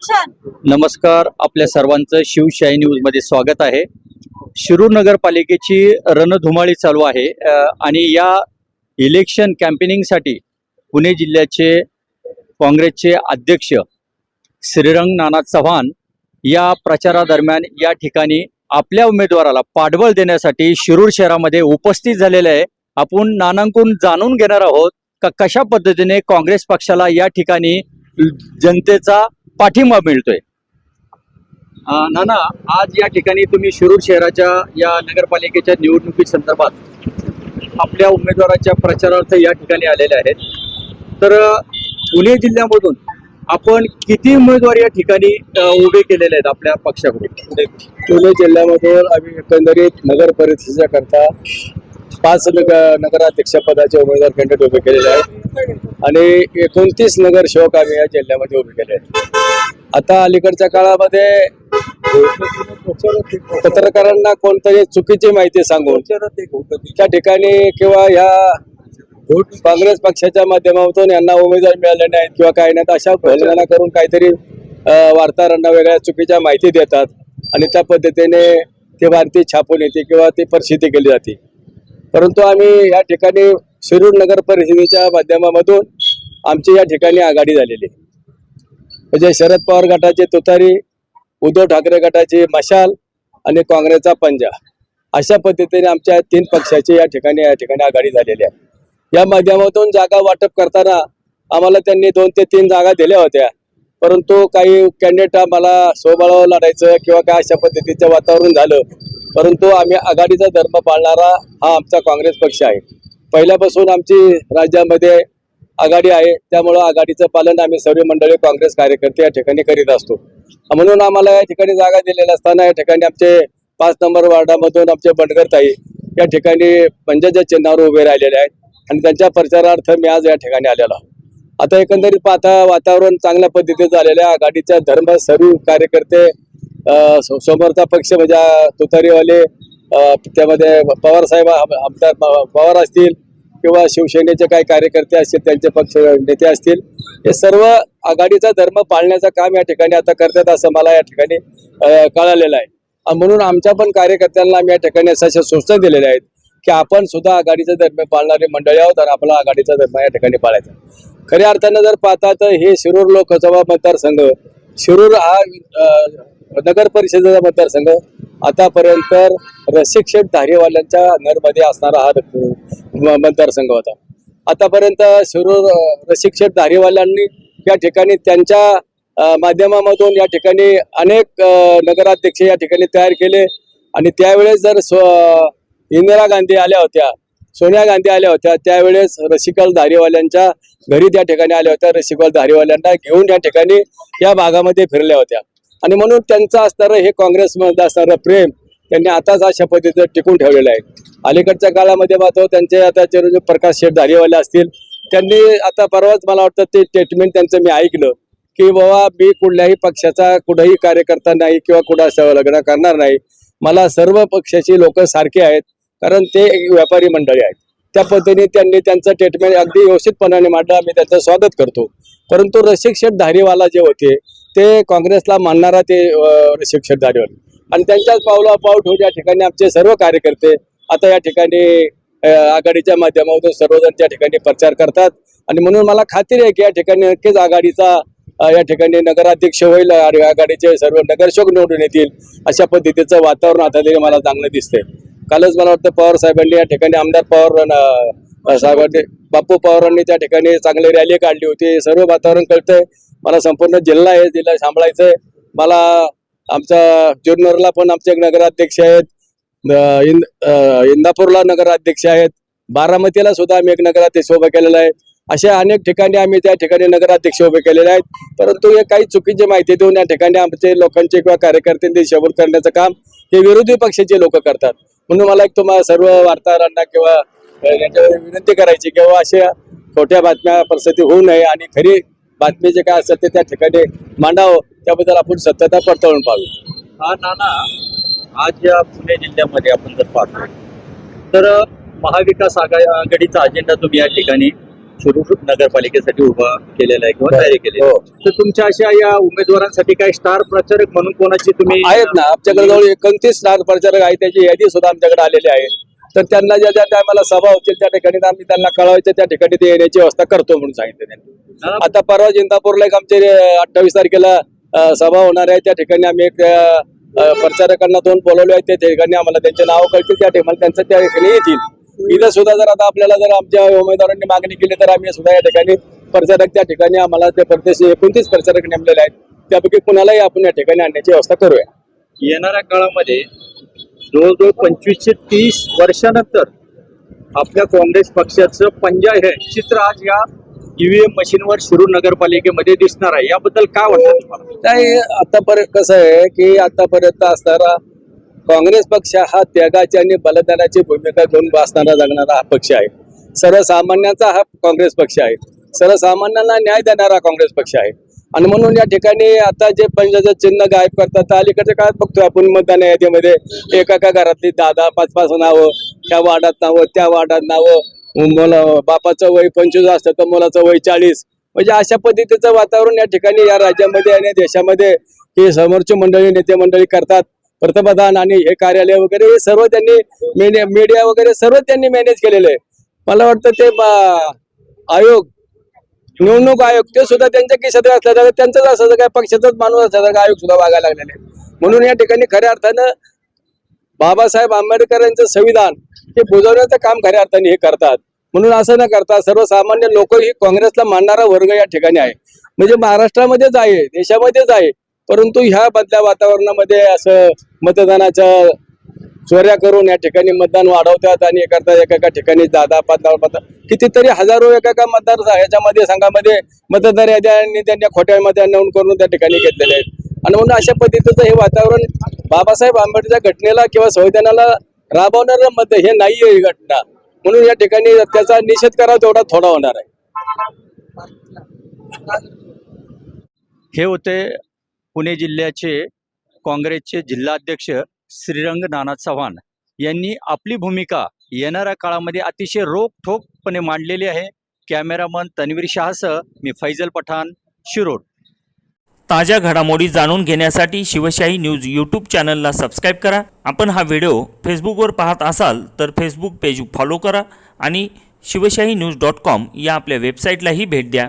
नमस्कार आपल्या सर्वांचं शिवशाही न्यूजमध्ये स्वागत आहे. शिरूर नगरपालिकेची रणधुमाळी चालू आहे आणि या इलेक्शन कॅम्पेनिंगसाठी पुणे जिल्ह्याचे काँग्रेसचे अध्यक्ष श्रीरंग नाना चव्हाण या प्रचारादरम्यान या ठिकाणी आपल्या उमेदवाराला पाठबळ देण्यासाठी शिरूर शहरामध्ये उपस्थित झालेले आहे. आपण नानांकून जाणून घेणार आहोत का कशा पद्धतीने काँग्रेस पक्षाला या ठिकाणी जनतेचा पाठिंबा मिळतोय. नाना आज या ठिकाणी तुम्ही शिरूर शहराच्या या नगरपालिकेच्या निवडणुकी संदर्भात आपल्या उमेदवाराच्या प्रचारार्थ या ठिकाणी आलेले आहेत. तर पुणे जिल्ह्यामधून आपण किती उमेदवार या ठिकाणी उभे केलेले आहेत आपल्या पक्षाकडून? पुणे जिल्ह्यामधून आम्ही एकंदरीत नगर परिषदेच्या करता पाच नगराध्यक्षपदाचे उमेदवार कॅन्डिडेट उभे केलेले आहेत. आणि एकोणतीस नगरसेवक आम्ही या जिल्ह्यामध्ये उभे केले आहेत. आता अलीकडच्या काळामध्ये पत्रकारांना कोणतरी चुकीची माहिती सांगून त्या ठिकाणी किंवा ह्या काँग्रेस पक्षाच्या माध्यमातून यांना उमेदवार मिळाले नाहीत किंवा काही नाहीत अशा घोषणा करून काहीतरी वार्ताहरांना वेगळ्या चुकीच्या माहिती देतात. आणि त्या पद्धतीने ती भारती छापून येते किंवा ती प्रसिद्धी केली जाते. परंतु आम्ही या ठिकाणी शिरूर नगर परिषदेच्या माध्यमामधून आमची या ठिकाणी आघाडी झालेली आहे. म्हणजे शरद पवार गटाचे तुतारी उद्धव ठाकरे गटाचे मशाल आणि काँग्रेसचा पंजा अशा पद्धतीने आमच्या तीन पक्षाची या ठिकाणी या ठिकाणी आघाडी झालेली आहे या माध्यमातून जागा वाटप करताना आम्हाला त्यांनी दोन ते तीन जागा दिल्या होत्या परंतु काही कॅन्डिडेट आम्हाला स्वबळावर लढायचं किंवा काय अशा पद्धतीचं वातावरण झालं परंतु आम्ही आघाडीचा धर्म पाळणारा हा आमचा काँग्रेस पक्ष आहे. पहिल्यापासून आमची राज्यामध्ये आघाडी आहे. त्यामुळं आघाडीचं पालन आम्ही सर्व मंडळी काँग्रेस कार्यकर्ते या ठिकाणी करीत असतो. म्हणून आम्हाला या ठिकाणी जागा दिलेल्या असताना या ठिकाणी आमचे पाच नंबर वार्डामधून आमचे बंडगरताई या ठिकाणी पंजाच्या चिन्हावर उभे राहिलेले आहेत आणि त्यांच्या प्रचारार्थ मी आज या ठिकाणी आलेलो आता एकंदरीत पाहता वातावरण चांगल्या पद्धतीने झालेलं आहे. आघाडीच्या धर्म सर्व कार्यकर्ते समोरचा पक्ष म्हणजे तुतारीवाले त्यामध्ये पवार साहेब आमदार पवार असतील किंवा शिवसेनेचे काही कार्यकर्ते असतील त्यांचे पक्ष नेते असतील हे सर्व आघाडीचा धर्म पाळण्याचं काम या ठिकाणी आता करतात असं मला या ठिकाणी कळालेलं आहे. म्हणून आमच्या पण कार्यकर्त्यांना आम्ही या ठिकाणी अशा सूचना दिलेल्या आहेत की आपण सुद्धा आघाडीचा धर्म पाळणारे मंडळी आहोत आणि आपला आघाडीचा धर्म या ठिकाणी पाळायचा खऱ्या अर्थानं जर पाहता तर हे शिरूर लोकसभा मतदारसंघ शिरूर हा नगर परिषदेचा मतदारसंघ आतापर्यंत रसिक शेठ धारीवाल्यांच्या नरमध्ये असणारा हा मतदारसंघ होता. आतापर्यंत शिरूर अं, रसिक शेठ धारीवाल्यांनी या ठिकाणी त्यांच्या माध्यमामधून या ठिकाणी अनेक नगराध्यक्ष या ठिकाणी तयार केले आणि त्यावेळेस जर स्व इंदिरा गांधी आल्या होत्या सोनिया गांधी आल्या होत्या त्यावेळेस रसिकल धारीवाल्यांच्या घरी त्या ठिकाणी आल्या होत्या रसिकल धारीवाल्यांना घेऊन या ठिकाणी या भागामध्ये फिरल्या होत्या. आणि म्हणून त्यांचं असणारं हे काँग्रेसमध्ये असणारं प्रेम त्यांनी आताच अशा पद्धतीचं टिकून ठेवलेलं आहे. अलीकडच्या काळामध्ये पाहतो त्यांचे आता चिरंजीव प्रकाश शेठ धारीवाले असतील त्यांनी आता परवाच मला वाटतं ते स्टेटमेंट त्यांचं मी ऐकलं की बाबा मी कुठल्याही पक्षाचा कुठंही कार्यकर्ता नाही किंवा कुठं लग्न करणार नाही. मला सर्व पक्षाची लोक सारखी आहेत कारण ते एक व्यापारी मंडळी आहेत. त्या पद्धतीने त्यांनी त्यांचं स्टेटमेंट अगदी व्यवस्थितपणाने मांडलं आम्ही त्यांचं स्वागत करतो. परंतु रसिक शेठ धारीवाला जे होते ते काँग्रेसला मानणारा ते शिक्षक रसिक आणि त्यांच्याच पावला पाऊल ठेवून या ठिकाणी आमचे सर्व कार्यकर्ते आता या ठिकाणी आघाडीच्या माध्यमातून सर्वजण त्या ठिकाणी प्रचार करतात. आणि म्हणून मला खात्री आहे की या ठिकाणी नक्कीच आघाडीचा या ठिकाणी नगराध्यक्ष होईल आणि आघाडीचे सर्व नगरसेवक निवडून येतील अशा पद्धतीचं वातावरण आता तरी मला चांगलं दिसतंय. कालच मला वाटतं पवार साहेबांनी या ठिकाणी आमदार पवार साहेबांनी बापू पवारांनी त्या ठिकाणी चांगली रॅली काढली होती. सर्व वातावरण कळतंय. मला संपूर्ण जिल्हा आहे जिल्हा सांभाळायचंय मला आमचा जुन्नरला पण आमचे एक नगराध्यक्ष आहेत. इंद इंदापूरला नगराध्यक्ष आहेत. बारामतीला सुद्धा आम्ही एक नगराध्यक्ष उभं केलेला आहे. अशा अनेक ठिकाणी आम्ही त्या ठिकाणी नगराध्यक्ष उभे केलेले आहेत. परंतु हे काही चुकीची माहिती देऊन या ठिकाणी आमचे लोकांचे किंवा कार्यकर्त्यांचे शबूर करण्याचं काम हे विरोधी पक्षाचे लोक करतात. म्हणून मला एक तुम्हाला सर्व वार्ताहरांना किंवा यांच्यावर विनंती करायची किंवा अशा खोट्या बातम्या परिस्थिती होऊ नये आणि खरी बातमी जे काय असतात ते त्या ठिकाणी मांडावं. त्याबद्दल आपण सत्यता पडताळून पाहावी हा नाना आज या पुणे जिल्ह्यामध्ये आपण जर पाहतो तर महाविकास आघा- आघाडीचा अजेंडा तुम्ही या ठिकाणी शिरूर नगरपालिकेसाठी उभा केलेला आहे किंवा तयारी केलेली हो. तर तुमच्या अशा या उमेदवारांसाठी काही स्टार प्रचारक म्हणून कोणाची तुम्ही आहेत ना. आमच्याकडे जवळ एकोणतीस स्टार प्रचारक आहे त्याची यादी सुद्धा आमच्याकडे आलेली आहे. तर त्यांना ज्या ज्या टायमाला सभा होतील त्या ठिकाणी आम्ही त्यांना कळवायचं त्या ठिकाणी ते येण्याची व्यवस्था करतो म्हणून सांगितलं त्यांनी. आता परवा इंदापूरला एक आमचे अठ्ठावीस तारखेला सभा होणार आहे त्या ठिकाणी आम्ही एक प्रचारकांना दोन बोलवले आहेत त्या ठिकाणी आम्हाला त्यांचे नाव कळतील त्या ठिकाणी त्यांचं त्या ठिकाणी येतील. इथं सुद्धा जर आता आपल्याला जर आमच्या उमेदवारांनी मागणी केली तर आम्ही सुद्धा या ठिकाणी प्रचारक त्या ठिकाणी आम्हाला ते प्रदेश एकोणतीस प्रचारक नेमलेले आहेत. त्यापैकी कुणालाही आपण या ठिकाणी आणण्याची व्यवस्था करूया. येणाऱ्या काळामध्ये जवळजवळ पंचवीस ते तीस वर्षानंतर आपल्या काँग्रेस पक्षाचं पंजा हे चित्र आज या ईव्हीएम मशीनवर शिरूर नगरपालिकेमध्ये दिसणार आहे. याबद्दल काय वाटतं तुम्हाला? नाही आतापर्यंत कसं आहे की आतापर्यंत असणारा काँग्रेस पक्ष हा त्यागाची आणि बलिदानाची भूमिका घेऊन वाचणारा जगणारा हा पक्ष आहे. सर्वसामान्यांचा हा काँग्रेस पक्ष आहे. सर्वसामान्यांना न्याय देणारा काँग्रेस पक्ष आहे. आणि म्हणून या ठिकाणी आता जे पंजाचं चिन्ह गायब करतात तर अलीकडच्या काळात बघतोय आपण मतदान यादीमध्ये एका एका घरातली दहा दहा पाच पाच नावं त्या वार्डात नावं त्या वार्डात नावं. मुला बापाचं वय पंचवीस असतं तर मुलाचं वय चाळीस. म्हणजे अशा पद्धतीचं वातावरण या ठिकाणी या राज्यामध्ये आणि देशामध्ये हे समोरची मंडळी नेते मंडळी करतात. पंतप्रधान आणि हे कार्यालय वगैरे हे सर्व त्यांनी मीडिया वगैरे सर्व त्यांनी मॅनेज केलेलं आहे. मला वाटतं ते आयोग निवडणूक आयोग ते सुद्धा त्यांच्या खिशात असल्यासारखं त्यांचंच असं काय पक्षाचाच माणूस असायचा आयोग सुद्धा वागायला लागलेले म्हणून या ठिकाणी खऱ्या अर्थानं बाबासाहेब आंबेडकरांचं संविधान हे बुजवण्याचं काम खऱ्या अर्थाने हे करतात. म्हणून असं न करता सर्वसामान्य लोक ही काँग्रेसला मानणारा वर्ग या ठिकाणी आहे. म्हणजे महाराष्ट्रामध्येच आहे देशामध्येच आहे परंतु ह्या बदल्या वातावरणामध्ये असं मतदानाचं चोऱ्या करून या ठिकाणी मतदान वाढवतात आणि हे एका ठिकाणी दहा दहा पाच दहा पाच कितीतरी हजारो एका एका मतदार याच्यामध्ये संघामध्ये मतदार याद्यांनी त्यांनी खोट्या मतदान नोंद करून त्या ठिकाणी घेतलेले आहेत. आणि म्हणून अशा पद्धतीचं हे वातावरण बाबासाहेब आंबेडकरच्या घटनेला किंवा संविधानाला राबवणारं मत हे नाही आहे ही घटना. म्हणून या ठिकाणी त्याचा निषेध करावा तेवढा थोडा होणार आहे. हे होते पुणे जिल्ह्याचे काँग्रेसचे जिल्हाध्यक्ष श्रीरंग नाना चव्हाण यांनी आपली भूमिका येणाऱ्या काळामध्ये अतिशय रोखठोकपणे मांडलेली आहे. कॅमेरामन तन्वीर शहासह मी फैजल पठाण शिरोड. ताज्या घडामोडी जाणून घेण्यासाठी शिवशाही न्यूज यूट्यूब चॅनलला सबस्क्राईब करा. आपण हा व्हिडिओ फेसबुकवर पाहत असाल तर फेसबुक पेज फॉलो करा आणि शिवशाही न्यूज डॉट कॉम या आपल्या वेबसाईटलाही भेट द्या.